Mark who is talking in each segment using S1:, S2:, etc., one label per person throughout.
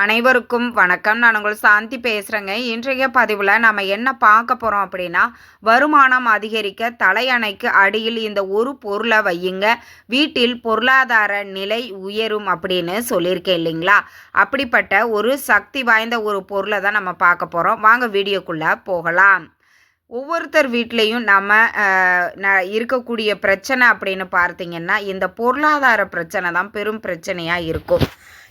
S1: அனைவருக்கும் வணக்கம். நான் உங்கள் சாந்தி பேசுகிறேங்க இன்றைய பதிவில் நம்ம என்ன பார்க்க போகிறோம் அப்படின்னா வருமானம் அதிகரிக்க தலையணைக்கு அடியில் இந்த ஒரு பொருளை வையுங்க. வீட்டில் பொருளாதார நிலை உயரும் அப்படின்னு சொல்லியிருக்கேன் இல்லைங்களா? அப்படிப்பட்ட ஒரு சக்தி வாய்ந்த ஒரு பொருளை தான் நம்ம பார்க்க போகிறோம் வாங்க வீடியோக்குள்ளே போகலாம். ஒவ்வொருத்தர் வீட்லேயும் நம்ம ந- இருக்கக்கூடிய பிரச்சனை அப்படின்னு பார்த்தீங்கன்னா இந்த பொருளாதார பிரச்சனை தான் பெரும் பிரச்சனையாக இருக்கும்.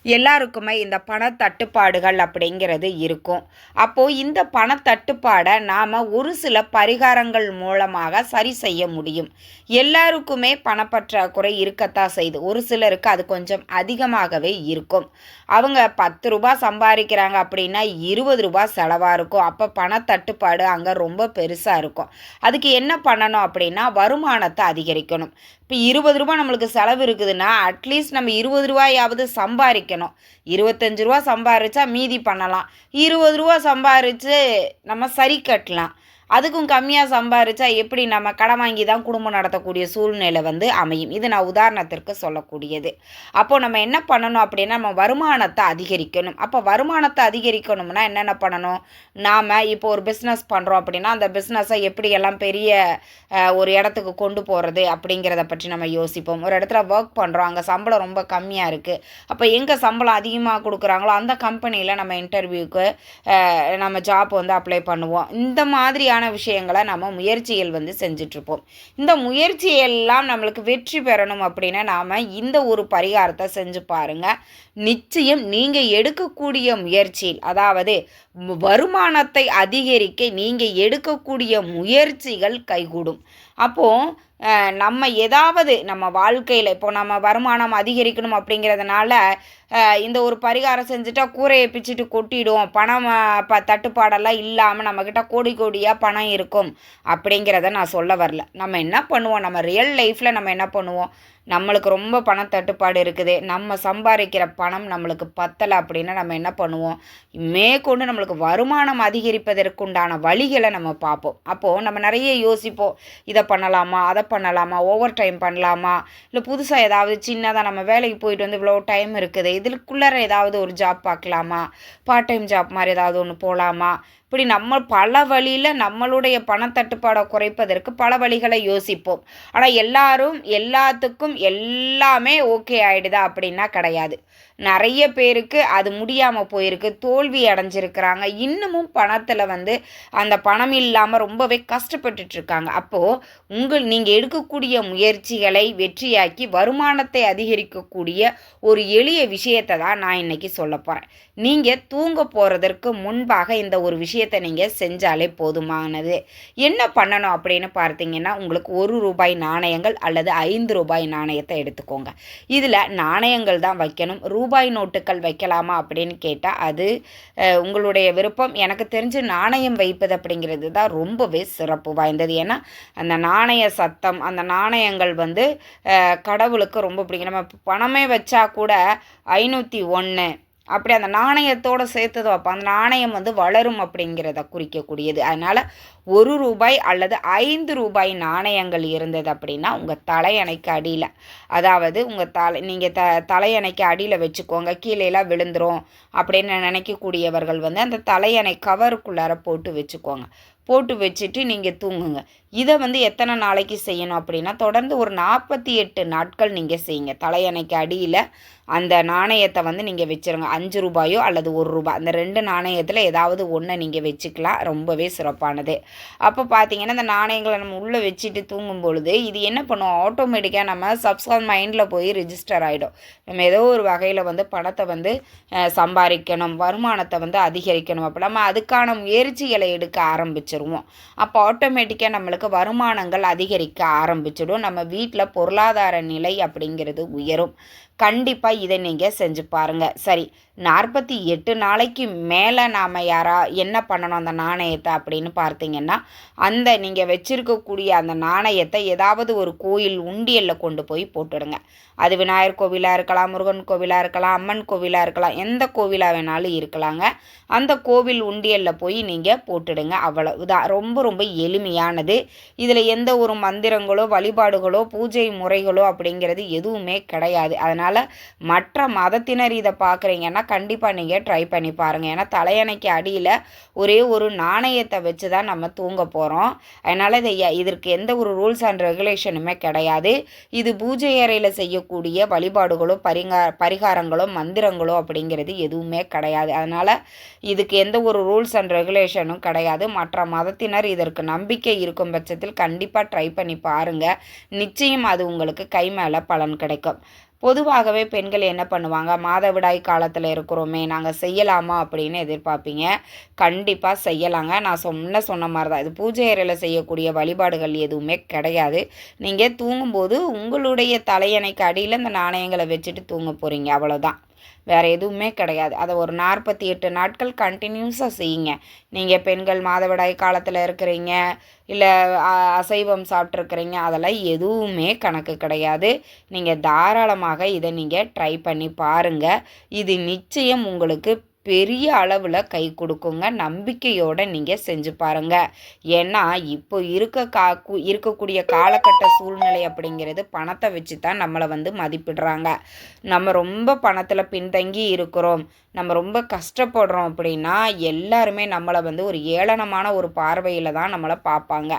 S1: எல்லாருக்குமே இந்த பணத்தட்டுப்பாடுகள் அப்படிங்கிறது இருக்கும். அப்போது இந்த பணத்தட்டுப்பாடை நாம் ஒரு சில பரிகாரங்கள் மூலமாக சரி செய்ய முடியும். எல்லாருக்குமே பணப்பற்றாக்குறை இருக்கத்தான் செய்யுது ஒரு சிலருக்கு அது கொஞ்சம் அதிகமாகவே இருக்கும். அவங்க பத்து ரூபா சம்பாதிக்கிறாங்க அப்படின்னா இருபது ரூபா செலவாக இருக்கும். அப்போ பணத்தட்டுப்பாடு அங்கே ரொம்ப பெருசாக இருக்கும். அதுக்கு என்ன பண்ணணும் அப்படின்னா வருமானத்தை அதிகரிக்கணும். இப்போ இருபது ரூபாய் நம்மளுக்கு செலவு இருக்குதுன்னா அட்லீஸ்ட் நம்ம இருபது ரூபாயாவது சம்பாதிக்கணும் இருபத்தஞ்சு ரூபா சம்பாரிச்சா மீதி பண்ணலாம். இருபது ரூபா சம்பாரித்து நம்ம சரி கட்டலாம். அதுக்கும் கம்மியாக சம்பாரிச்சா எப்படி நம்ம கடன் வாங்கி தான் குடும்பம் நடத்தக்கூடிய சூழ்நிலை வந்து அமையும்? இது நான் உதாரணத்திற்கு சொல்லக்கூடியது. அப்போது நம்ம என்ன பண்ணணும் அப்படின்னா நம்ம வருமானத்தை அதிகரிக்கணும். அப்போ வருமானத்தை அதிகரிக்கணும்னா என்னென்ன பண்ணணும்? நாம் இப்போ ஒரு பிஸ்னஸ் பண்ணுறோம் அப்படின்னா அந்த பிஸ்னஸை எப்படியெல்லாம் பெரிய ஒரு இடத்துக்கு கொண்டு போகிறது அப்படிங்கிறத பற்றி நம்ம யோசிப்போம். ஒரு இடத்துல ஒர்க் பண்ணுறோம் அங்கே சம்பளம் ரொம்ப கம்மியாக இருக்குது அப்போ எங்கே சம்பளம் அதிகமாக கொடுக்குறாங்களோ அந்த கம்பெனியில் நம்ம இன்டர்வியூக்கு நம்ம ஜாப் வந்து அப்ளை பண்ணுவோம். இந்த மாதிரியான விஷயங்களை நம்ம முயற்சிகள் வந்து செஞ்சிட்ருப்போம். இந்த முயற்சியெல்லாம் நம்மளுக்கு வெற்றி பெறணும் அப்படின்னா நாம் இந்த ஒரு பரிகாரத்தை செஞ்சு பாருங்கள் நிச்சயம் நீங்கள் எடுக்கக்கூடிய முயற்சியில் அதாவது வருமானத்தை அதிகரிக்க நீங்கள் எடுக்கக்கூடிய முயற்சிகள் கைகூடும். அப்போது நம்ம ஏதாவது நம்ம வாழ்க்கையில் இப்போ நம்ம வருமானம் அதிகரிக்கணும் அப்படிங்கிறதுனால இந்த ஒரு பரிகாரம் செஞ்சுட்டா கூரையை பிச்சுட்டு கொட்டிடும் பணம் இப்போ ப தட்டுப்பாடெல்லாம் இல்லாமல் நம்மக்கிட்ட கோடி கோடியாக பணம் இருக்கும் அப்படிங்கிறத நான் சொல்ல வரல. நம்ம என்ன பண்ணுவோம்? நம்ம ரியல் லைஃப்பில் நம்ம என்ன பண்ணுவோம்? நம்மளுக்கு ரொம்ப பண தட்டுப்பாடு இருக்குது. நம்ம சம்பாதிக்கிற பணம் நம்மளுக்கு பத்தலை அப்படின்னா நம்ம என்ன பண்ணுவோம்? மேற்கொண்டு நம்மளுக்கு வருமானம் அதிகரிப்பதற்குண்டான வழிகளை நம்ம பார்ப்போம். அப்போது நம்ம நிறைய யோசிப்போம். இதை பண்ணலாமா? அதை பண்ணலாமா? ஓவர் டைம் பண்ணலாமா? இல்லை புதுசாக ஏதாவது சின்னதாக நம்ம வேலைக்கு போயிட்டு வந்து இவ்வளோ டைம் இருக்குது. இதுக்குள்ளார ஏதாவது ஒரு ஜாப் பார்க்கலாமா? பார்ட் டைம் ஜாப் மாதிரி ஏதாவது ஒன்று போகலாமா இப்படி நம்ம பல வழியில் நம்மளுடைய பணத்தட்டுப்பாடை குறைப்பதற்கு பல வழிகளை யோசிப்போம். ஆனால் எல்லாரும் எல்லாத்துக்கும் எல்லாமே ஓகே ஆகிடுதா அப்படின்னா கிடையாது. நிறைய பேருக்கு அது முடியாமல் போயிருக்கு தோல்வி அடைஞ்சிருக்கிறாங்க. இன்னமும் பணத்தில் வந்து அந்த பணம் இல்லாமல் ரொம்பவே கஷ்டப்பட்டுட்டு இருக்காங்க அப்போது உங்கள் நீங்கள் எடுக்கக்கூடிய முயற்சிகளை வெற்றியாக்கி வருமானத்தை அதிகரிக்கக்கூடிய ஒரு எளிய விஷயத்தை தான் நான் இன்னைக்கு சொல்ல போகிறேன் நீங்கள் தூங்க போகிறதற்கு முன்பாக இந்த ஒரு விஷயம் விஷயத்தை நீங்கள் செஞ்சாலே போதுமானது. என்ன பண்ணணும் அப்படின்னு பார்த்தீங்கன்னா உங்களுக்கு ஒரு ரூபாய் நாணயங்கள் அல்லது ஐந்து ரூபாய் நாணயத்தை எடுத்துக்கோங்க. இதில் நாணயங்கள் தான் வைக்கணும். ரூபாய் நோட்டுகள் வைக்கலாமா அப்படின்னு கேட்டால் அது உங்களுடைய விருப்பம். எனக்கு தெரிஞ்சு நாணயம் வைப்பது அப்படிங்கிறது தான் ரொம்பவே சிறப்பு வாய்ந்தது. ஏன்னா அந்த நாணய சத்தம் அந்த நாணயங்கள் வந்து கடவுளுக்கு ரொம்ப பிடிக்கும். நம்ம பணமே வச்சா கூட ஐநூற்றி ஒன்று அப்படி அந்த நாணயத்தோடு சேர்த்தது வைப்போம் அந்த நாணயம் வந்து வளரும் அப்படிங்கிறத குறிக்கக்கூடியது. அதனால் ஒரு ரூபாய் அல்லது ஐந்து ரூபாய் நாணயங்கள் இருந்தது அப்படின்னா உங்கள் தலையணைக்கு அடியில். அதாவது உங்கள் தலை நீங்கள் த தலையணைக்கு அடியில் வச்சுக்கோங்க. கீழேலாம் விழுந்துரும் அப்படின்னு நினைக்கக்கூடியவர்கள் வந்து அந்த தலையணை கவருக்குள்ளார போட்டு வச்சுக்கோங்க. போட்டு வச்சுட்டு நீங்கள் தூங்குங்க. இதை வந்து எத்தனை நாளைக்கு செய்யணும் அப்படின்னா தொடர்ந்து ஒரு நாற்பத்தி எட்டு நாட்கள் நீங்கள் செய்யுங்க. தலையணைக்கு அடியில் அந்த நாணயத்தை வந்து நீங்கள் வச்சுருங்க. அஞ்சு ரூபாயோ அல்லது ஒரு ரூபாய் அந்த ரெண்டு நாணயத்தில் ஏதாவது ஒன்றை நீங்கள் வச்சுக்கலாம். ரொம்பவே சிறப்பானது. அப்போ பார்த்தீங்கன்னா இந்த நாணயங்களை நம்ம உள்ளே வச்சுட்டு தூங்கும் பொழுது இது என்ன பண்ணுவோம் ஆட்டோமேட்டிக்காக நம்ம சப்ஸ்கான் மைண்டில் போய் ரிஜிஸ்டர் ஆகிடும் நம்ம ஏதோ ஒரு வகையில் வந்து பணத்தை வந்து சம்பாதிக்கணும். வருமானத்தை வந்து அதிகரிக்கணும். அப்போ நம்ம அதுக்கான முயற்சிகளை எடுக்க ஆரம்பிச்சிருவோம் அப்போ ஆட்டோமேட்டிக்காக நம்மளுக்கு வருமானங்கள் அதிகரிக்க ஆரம்பிச்சிடும். நம்ம வீட்டில் பொருளாதார நிலை அப்படிங்கிறது உயரும். கண்டிப்பாக இதை நீங்கள் செஞ்சு பாருங்கள் சரி நாற்பத்தி எட்டு நாளைக்கு மேலே நாம் யாரா என்ன பண்ணணும் அந்த நாணயத்தை அப்படின்னு பார்த்தீங்கன்னா அந்த நீங்கள் வச்சுருக்கக்கூடிய அந்த நாணயத்தை ஏதாவது ஒரு கோயில் உண்டியலில் கொண்டு போய் போட்டுடுங்க. அது விநாயகர் கோவிலாக இருக்கலாம் முருகன் கோவிலாக இருக்கலாம் அம்மன் கோவிலாக இருக்கலாம் எந்த கோவிலாக வேணாலும் இருக்கலாங்க. அந்த கோவில் உண்டியலில் போய் நீங்கள் போட்டுடுங்க அவ்வளவுதான். ரொம்ப ரொம்ப எளிமையானது. இதில் எந்த ஒரு மந்திரங்களோ வழிபாடுகளோ பூஜை முறைகளோ அப்படிங்கிறது எதுவுமே கிடையாது. அதனால் மற்ற மதத்தினர் இதை பார்க்குறீங்கன்னா கண்டிப்பாக நீங்கள் ட்ரை பண்ணி பாருங்கள் ஏன்னா தலையணைக்கு அடியில் ஒரே ஒரு நாணயத்தை வச்சு தான் நம்ம தூங்க போகிறோம் அதனால் இதை இதற்கு எந்த ஒரு ரூல்ஸ் அண்ட் ரெகுலேஷனுமே கிடையாது. இது பூஜை அறையில் செய்யக்கூடிய வழிபாடுகளோ பரிகா பரிகாரங்களோ மந்திரங்களோ அப்படிங்கிறது எதுவுமே கிடையாது. அதனால் இதுக்கு எந்த ஒரு ரூல்ஸ் அண்ட் ரெகுலேஷனும் கிடையாது. மற்ற மதத்தினர் இதற்கு நம்பிக்கை இருக்கும் பட்சத்தில் கண்டிப்பாக ட்ரை பண்ணி பாருங்கள் நிச்சயம் அது உங்களுக்கு கை மேலே பலன் கிடைக்கும். பொதுவாகவே பெண்கள் என்ன பண்ணுவாங்க? மாதவிடாய் காலத்தில் இருக்கிறோமே நாங்கள் செய்யலாமா அப்படின்னு எதிர்பார்ப்பீங்க. கண்டிப்பாக செய்யலாங்க. நான் சொன்ன சொன்ன மாதிரி தான் இது பூஜை அறையில் செய்யக்கூடிய வழிபாடுகள் எதுவுமே கிடையாது. நீங்கள் தூங்கும்போது உங்களுடைய தலையணைக்கு அடியில் இந்த நாணயங்களை வச்சுட்டு தூங்க போகிறீங்க அவ்வளோதான் வேறு எதுவுமே கிடையாது. அதை ஒரு நாற்பத்தி எட்டு நாட்கள் கண்டினியூஸாக செய்யுங்க. நீங்கள் பெண்கள் மாதவிடாய் காலத்தில் இருக்கிறீங்க இல்லை அசைவம் சாப்பிட்ருக்குறீங்க அதெல்லாம் எதுவுமே கணக்கு கிடையாது. நீங்கள் தாராளமாக இதை நீங்கள் ட்ரை பண்ணி பாருங்கள் இது நிச்சயம் உங்களுக்கு பெரிய அளவில் கை கொடுக்குங்க. நம்பிக்கையோடு நீங்கள் செஞ்சு பாருங்கள் ஏன்னா இப்போ இருக்க கா இருக்கக்கூடிய காலகட்ட சூழ்நிலை அப்படிங்கிறது பணத்தை வச்சு தான் நம்மளை வந்து மதிப்பிடுறாங்க. நம்ம ரொம்ப பணத்தில் பின்தங்கி இருக்கிறோம். நம்ம ரொம்ப கஷ்டப்படுறோம் அப்படின்னா எல்லாருமே நம்மளை வந்து ஒரு ஏளனமான ஒரு பார்வையில் தான் நம்மளை பார்ப்பாங்க.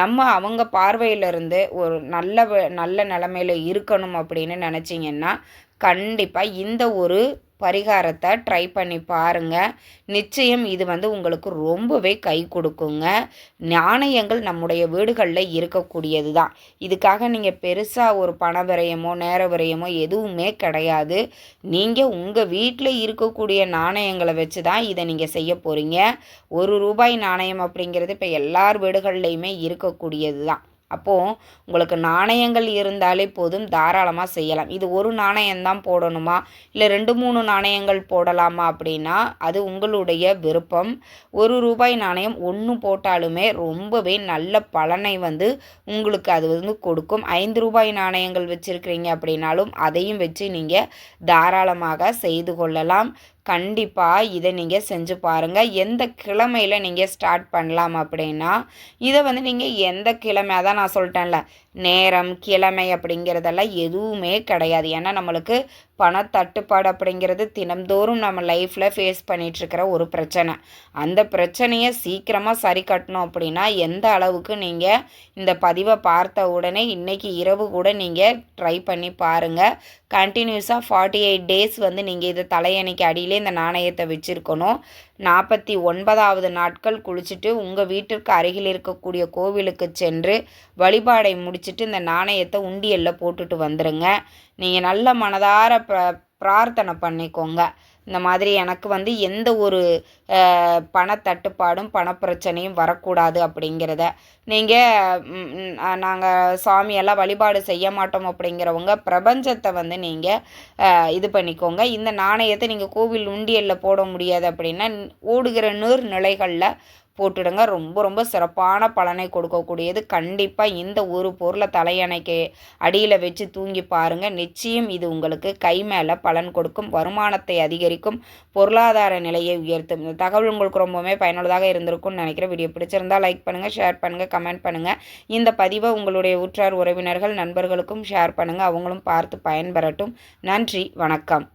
S1: நம்ம அவங்க பார்வையிலிருந்து ஒரு நல்ல நல்ல நிலமையில் இருக்கணும் அப்படின்னு நினச்சிங்கன்னா கண்டிப்பாக இந்த ஒரு பரிகாரத்தை ட்ரை பண்ணி பாருங்கள் நிச்சயம் இது வந்து உங்களுக்கு ரொம்பவே கை கொடுக்குங்க. நாணயங்கள் நம்முடைய வீடுகளில் இருக்கக்கூடியது தான் இதுக்காக நீங்கள் பெருசாக ஒரு பண விரயமோ நேர விரயமோ எதுவுமே கிடையாது. நீங்கள் உங்கள் வீட்டில் இருக்கக்கூடிய நாணயங்களை வச்சு தான் இதை நீங்கள் செய்ய போகிறீங்க ஒரு ரூபாய் நாணயம் அப்படிங்கிறது இப்போ எல்லார் வீடுகள்லையுமே இருக்கக்கூடியது தான் அப்போது உங்களுக்கு நாணயங்கள் இருந்தாலே போதும் தாராளமாக செய்யலாம். இது ஒரு நாணயம்தான் போடணுமா? இல்லை ரெண்டு மூணு நாணயங்கள் போடலாமா அப்படின்னா அது உங்களுடைய விருப்பம். ஒரு ரூபாய் நாணயம் ஒன்று போட்டாலுமே ரொம்பவே நல்ல பலனை வந்து உங்களுக்கு அது வந்து கொடுக்கும். ஐந்து ரூபாய் நாணயங்கள் வச்சுருக்கிறீங்க அப்படின்னாலும் அதையும் வச்சு நீங்கள் தாராளமாக செய்து கொள்ளலாம். கண்டிப்பாக இதை நீங்கள் செஞ்சு பாருங்கள் எந்த கிழமையில் நீங்கள் ஸ்டார்ட் பண்ணலாம் அப்படின்னா இதை வந்து நீங்கள் எந்த கிழமை தான் நான் சொல்லிட்டேன்ல நேரம் கிழமை அப்படிங்கிறதெல்லாம் எதுவுமே கிடையாது. ஏன்னா நம்மளுக்கு பணத்தட்டுப்பாடு அப்படிங்கிறது தினம்தோறும் நம்ம லைஃப்பில் ஃபேஸ் பண்ணிகிட்ருக்கிற ஒரு பிரச்சனை. அந்த பிரச்சனையை சீக்கிரமாக சரி கட்டணும் அப்படின்னா எந்த அளவுக்கு நீங்கள் இந்த பதிவை பார்த்த உடனே இன்றைக்கி இரவு கூட நீங்கள் ட்ரை பண்ணி பாருங்கள் கண்டினியூஸாக ஃபார்ட்டி எயிட் டேஸ் வந்து நீங்கள் இதை தலையணைக்கு அடியிலே இந்த நாணயத்தை வச்சுருக்கணும். நாற்பத்தி ஒன்பதாவது நாட்கள் குளிச்சுட்டு உங்கள் வீட்டிற்கு அருகில் இருக்கக்கூடிய கோவிலுக்கு சென்று வழிபாடை முடிச்சுட்டு இந்த நாணயத்தை உண்டியலில் போட்டுட்டு வந்துடுங்க நீங்கள் நல்ல மனதார ப்ர பிரார்த்தனை பண்ணிக்கோங்க. இந்த மாதிரி எனக்கு வந்து எந்த ஒரு பணத்தட்டுப்பாடும் பணப்பிரச்சனையும் வரக்கூடாது அப்படிங்கிறத. நீங்கள் நாங்கள் சாமியெல்லாம் வழிபாடு செய்ய மாட்டோம் அப்படிங்கிறவங்க பிரபஞ்சத்தை வந்து நீங்கள் இது பண்ணிக்கோங்க. இந்த நாணயத்தை நீங்கள் கோவில் உண்டியலில் போட முடியாது அப்படின்னா ஓடுகிற நீர்நிலைகளில் போட்டுடுங்க. ரொம்ப ரொம்ப சிறப்பான பலனை கொடுக்கக்கூடியது. கண்டிப்பாக இந்த ஒரு பொருளை தலையணைக்கு அடியில் வச்சு தூங்கி பாருங்கள் நிச்சயம் இது உங்களுக்கு கை மேலே பலன் கொடுக்கும். வருமானத்தை அதிகரிக்கும். பொருளாதார நிலையை உயர்த்தும். இந்த தகவல் உங்களுக்கு ரொம்பவுமே பயனுள்ளதாக இருந்திருக்கும்னு நினைக்கிறேன். வீடியோ பிடிச்சிருந்தால் லைக் பண்ணுங்கள் ஷேர் பண்ணுங்கள் கமெண்ட் பண்ணுங்கள் இந்த பதிவை உங்களுடைய உற்றார் உறவினர்கள் நண்பர்களுக்கும் ஷேர் பண்ணுங்கள் அவங்களும் பார்த்து பயன்பெறட்டும். நன்றி வணக்கம்.